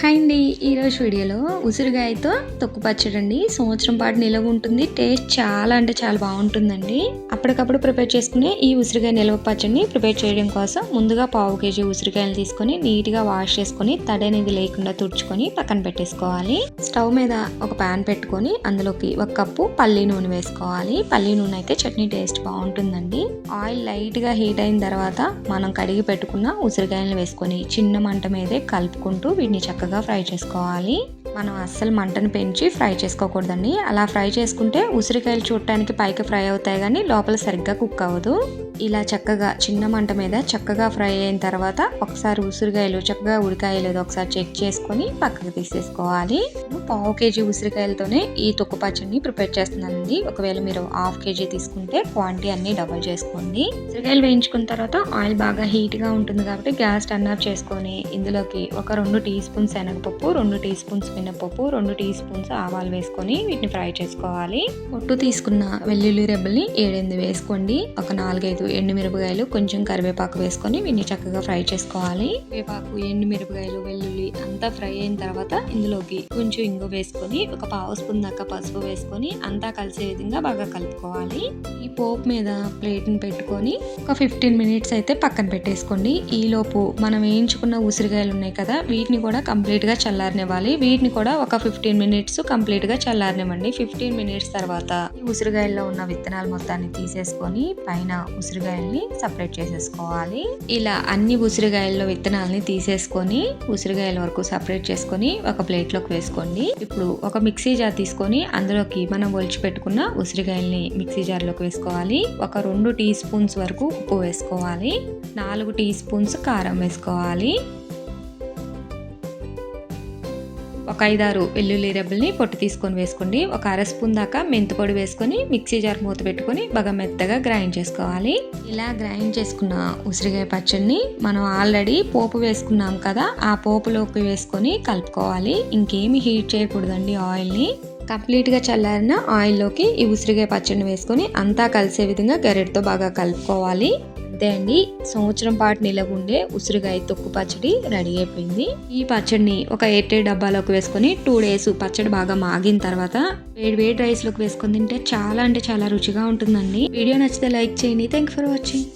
Hi అండి. ఈరోజు వీడియోలో ఉసిరికాయతో తొక్కు పచ్చడి అండి సంవత్సరం పాటు నిలవ ఉంటుంది. టేస్ట్ చాలా అంటే చాలా బాగుంటుందండి. అప్పటికప్పుడు ప్రిపేర్ చేసుకునే ఈ ఉసిరికాయ నిలవ పచ్చడిని ప్రిపేర్ చేయడం కోసం ముందుగా పావు కేజీ ఉసిరికాయలు తీసుకొని నీట్గా వాష్ చేసుకొని తడి అనేది లేకుండా తుడుచుకొని పక్కన పెట్టేసుకోవాలి. స్టవ్ మీద ఒక ప్యాన్ పెట్టుకొని అందులోకి ఒక కప్పు పల్లి నూనె వేసుకోవాలి. పల్లి నూనె అయితే చట్నీ టేస్ట్ బాగుంటుందండి. ఆయిల్ లైట్గా హీట్ అయిన తర్వాత మనం కడిగి పెట్టుకున్న ఉసిరికాయలను వేసుకొని చిన్న మంట మీదే కలుపుకుంటూ వీటిని చక్కగా ఫ్రై చేసుకోవాలి. మనం అస్సలు మంటను పెంచి ఫ్రై చేసుకోకూడదండి. అలా ఫ్రై చేసుకుంటే ఉసిరికాయలు చూడటానికి పైకి ఫ్రై అవుతాయి కానీ లోపల సరిగ్గా కుక్ అవ్వదు. ఇలా చక్కగా చిన్న మంట మీద చక్కగా ఫ్రై అయిన తర్వాత ఒకసారి ఉసిరికాయలు చక్కగా ఉడికాయ లేదో ఒకసారి చెక్ చేసుకొని పక్కకు తీసేసుకోవాలి. పావు కేజీ ఉసిరికాయలతోనే ఈ తొక్కు పచ్చడిని ప్రిపేర్ చేస్తున్నానండి. ఒకవేళ మీరు హాఫ్ కేజీ తీసుకుంటే క్వాంటిటీ అన్ని డబల్ చేసుకోండి. ఉసిరికాయలు వేయించుకున్న తర్వాత ఆయిల్ బాగా హీట్గా ఉంటుంది కాబట్టి గ్యాస్ టర్న్ ఆఫ్ చేసుకొని ఇందులోకి ఒక రెండు టీ స్పూన్స్ శనగపప్పు రెండు టీ స్పూన్స్ మినపప్పు రెండు టీ స్పూన్స్ ఆవాలు వేసుకొని వీటిని ఫ్రై చేసుకోవాలి. పొట్టు తీసుకున్న వెల్లుల్లి రెబ్బల్ని ఏడెనిమిది వేసుకోండి. ఒక నాలుగైదు ఎండు మిరపకాయలు కొంచెం కరివేపాకు వేసుకొని వీటిని చక్కగా ఫ్రై చేసుకోవాలి. కరివేపాకు ఎండు మిరపకాయలు వెల్లుల్లి అంతా ఫ్రై అయిన తర్వాత ఇందులోకి కొంచెం ఇంగు వేసుకొని ఒక పావు స్పూన్ దాకా పసుపు వేసుకొని అంతా కలిసే విధంగా బాగా కలుపుకోవాలి. ఈ పోపు మీద ప్లేట్ని పెట్టుకొని ఒక ఫిఫ్టీన్ మినిట్స్ అయితే పక్కన పెట్టేసుకోండి. ఈలోపు మనం వేయించుకున్న ఉసిరికాయలు ఉన్నాయి కదా వీటిని కూడా కంప్లీట్ కంప్లీట్గా చల్లారనివ్వాలి. వీటిని కూడా ఒక ఫిఫ్టీన్ మినిట్స్ కంప్లీట్గా చల్లారనివ్వండి. ఫిఫ్టీన్ మినిట్స్ తర్వాత ఉసిరికాయల్లో ఉన్న విత్తనాలు మొత్తాన్ని తీసేసుకొని పైన ఉసిరికాయల్ని సపరేట్ చేసేసుకోవాలి. ఇలా అన్ని ఉసిరికాయల్లో విత్తనాలని తీసేసుకొని ఉసిరికాయల వరకు సపరేట్ చేసుకొని ఒక ప్లేట్లోకి వేసుకోండి. ఇప్పుడు ఒక మిక్సీ జార్ తీసుకొని అందులోకి మనం ఒలిచి పెట్టుకున్న ఉసిరికాయల్ని మిక్సీ జార్లోకి వేసుకోవాలి. ఒక రెండు టీ స్పూన్స్ వరకు ఉప్పు వేసుకోవాలి. నాలుగు టీ స్పూన్స్ కారం వేసుకోవాలి. ఒక ఐదారు వెల్లుల్లి రెబ్బల్ని పొట్టు తీసుకొని వేసుకోండి. ఒక అర స్పూన్ దాకా మెంతిపొడి వేసుకొని మిక్సీ జార్ మూత పెట్టుకొని బాగా మెత్తగా గ్రైండ్ చేసుకోవాలి. ఇలా గ్రైండ్ చేసుకున్న ఉసిరికాయ పచ్చడిని మనం ఆల్రెడీ పోపు వేసుకున్నాం కదా ఆ పోపులోకి వేసుకొని కలుపుకోవాలి. ఇంకేమి హీట్ చేయకూడదండి ఆయిల్ని. కంప్లీట్గా చల్లారిన ఆయిల్లోకి ఈ ఉసిరికాయ పచ్చడిని వేసుకొని అంతా కలిసే విధంగా గరెడ్తో బాగా కలుపుకోవాలి. అంతే అండి సంవత్సరం పాటు నిలవ ఉండే ఉసిరికాయ తొక్కు పచ్చడి రెడీ అయిపోయింది. ఈ పచ్చడిని ఒక ఎయిట్ డబ్బాలోకి వేసుకొని టూ డేస్ పచ్చడి బాగా మాగిన తర్వాత వేడి వేడి రైస్లోకి వేసుకొని తింటే చాలా అంటే చాలా రుచిగా ఉంటుందండి. వీడియో నచ్చితే లైక్ చేయండి. Thank for watching